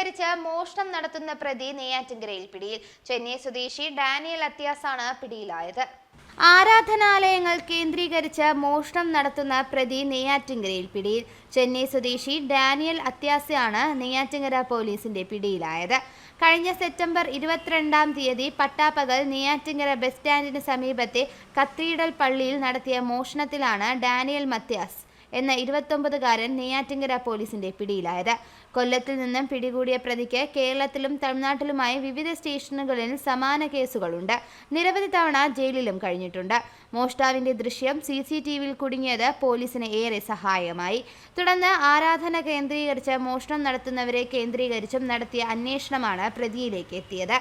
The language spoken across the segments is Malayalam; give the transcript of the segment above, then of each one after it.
കേന്ദ്രീകരിച്ച് മോഷണം നടത്തുന്ന പ്രതി നെയ്യാറ്റിൻകരയിൽ പിടിയിൽ. ചെന്നൈ സ്വദേശി ഡാനിയൽ അത്യാസാണ് പിടിയിലായത്. ആരാധനാലയങ്ങൾ കേന്ദ്രീകരിച്ച് മോഷണം നടത്തുന്ന പ്രതി നെയ്യാറ്റിൻകരയിൽ പിടിയിൽ. ചെന്നൈ സ്വദേശി ഡാനിയൽ അത്യാസയാണ് നെയ്യാറ്റിൻകര പോലീസിന്റെ പിടിയിലായത്. കഴിഞ്ഞ സെപ്റ്റംബർ ഇരുപത്തിരണ്ടാം തീയതി പട്ടാപ്പകൽ നെയ്യാറ്റിൻകര ബസ് സ്റ്റാൻഡിന് സമീപത്തെ കത്തീഡൽ പള്ളിയിൽ നടത്തിയ മോഷണത്തിലാണ് ഡാനിയൽ മത്യാസ്. എന്ന ഇരുപത്തൊമ്പതുകാരൻ നെയ്യാറ്റിങ്കര പോലീസിന്റെ പിടിയിലായത്. കൊല്ലത്തിൽ നിന്നും പിടികൂടിയ പ്രതിക്ക് കേരളത്തിലും തമിഴ്നാട്ടിലുമായി വിവിധ സ്റ്റേഷനുകളിൽ സമാന കേസുകളുണ്ട്. നിരവധി തവണ ജയിലിലും കഴിഞ്ഞിട്ടുണ്ട്. മോഷ്ടാവിന്റെ ദൃശ്യം സി സി ടി വിയിൽ കുടുങ്ങിയത് പോലീസിന് ഏറെ സഹായമായി. തുടർന്ന് ആരാധന കേന്ദ്രീകരിച്ച് മോഷണം നടത്തുന്നവരെ കേന്ദ്രീകരിച്ചും നടത്തിയ അന്വേഷണമാണ് പ്രതിയിലേക്ക് എത്തിയത്.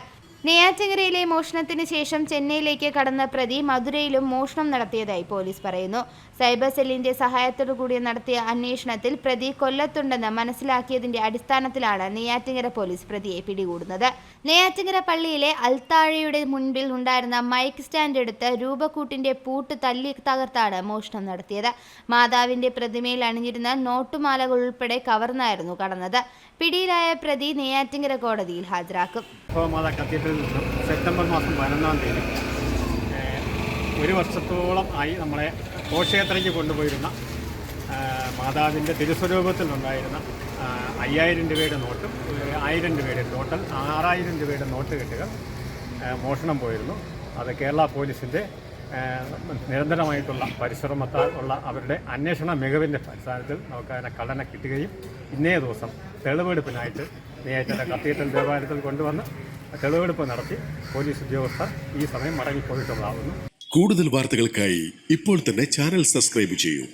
നെയ്യാറ്റിങ്കരയിലെ മോഷണത്തിന് ശേഷം ചെന്നൈയിലേക്ക് കടന്ന പ്രതി മധുരയിലും മോഷണം നടത്തിയതായി പോലീസ് പറയുന്നു. സൈബർ സെല്ലിന്റെ സഹായത്തോടു കൂടി നടത്തിയ അന്വേഷണത്തിൽ പ്രതി കൊല്ലത്തുണ്ടെന്ന് മനസ്സിലാക്കിയതിന്റെ അടിസ്ഥാനത്തിലാണ് നെയ്യാറ്റിങ്കര പോലീസ് പ്രതിയെ പിടികൂടുന്നത്. നെയ്യാറ്റിങ്കര പള്ളിയിലെ അൽത്താഴയുടെ മുൻപിൽ ഉണ്ടായിരുന്ന മൈക്ക് സ്റ്റാൻഡ് എടുത്ത് രൂപക്കൂട്ടിന്റെ പൂട്ട് തല്ലി തകർത്താണ് മോഷണം നടത്തിയത്. മാതാവിന്റെ പ്രതിമയിൽ അണിഞ്ഞിരുന്ന നോട്ടുമാലകൾ ഉൾപ്പെടെ കവർന്നായിരുന്നു കടന്നത്. പിടിയിലായ പ്രതി നെയ്യാറ്റിങ്കര കോടതിയിൽ ഹാജരാക്കും. സെപ്റ്റംബർ മാസം പതിനൊന്നാം തീയതി ഒരു വർഷത്തോളം ആയി നമ്മളെ ഘോഷയാത്രയ്ക്ക് കൊണ്ടുപോയിരുന്ന മാതാവിന്റെ തിരുസ്വരൂപത്തിലുണ്ടായിരുന്ന അയ്യായിരം രൂപയുടെ നോട്ടും ആയിരം രൂപയുടെ ടോട്ടൽ ആറായിരം രൂപയുടെ നോട്ട് കെട്ടുകൾ മോഷണം പോയിരുന്നു. അത് കേരള പോലീസിന്റെ നിരന്തരമായിട്ടുള്ള പരിശ്രമത്താൽ ഉള്ള അവരുടെ അന്വേഷണ മികവിന്റെ അടിസ്ഥാനത്തിൽ നമുക്ക് അതിനെ കള്ളനെ കിട്ടുകയും ഇന്നേ ദിവസം തെളിവെടുപ്പിനായിട്ട് നെയ്യാറ്റ കത്തീഡ്രൽ ദേവാലയത്തിൽ കൊണ്ടുവന്ന് തെളിവെടുപ്പ് നടത്തി പോലീസ് ഉദ്യോഗസ്ഥർ ഈ സമയം മടങ്ങിപ്പോയിട്ടുള്ളതാകുന്നു കൂടുതൽ വാർത്തകൾക്കായി ഇപ്പോൾ തന്നെ ചാനൽ സബ്സ്ക്രൈബ് ചെയ്യൂ.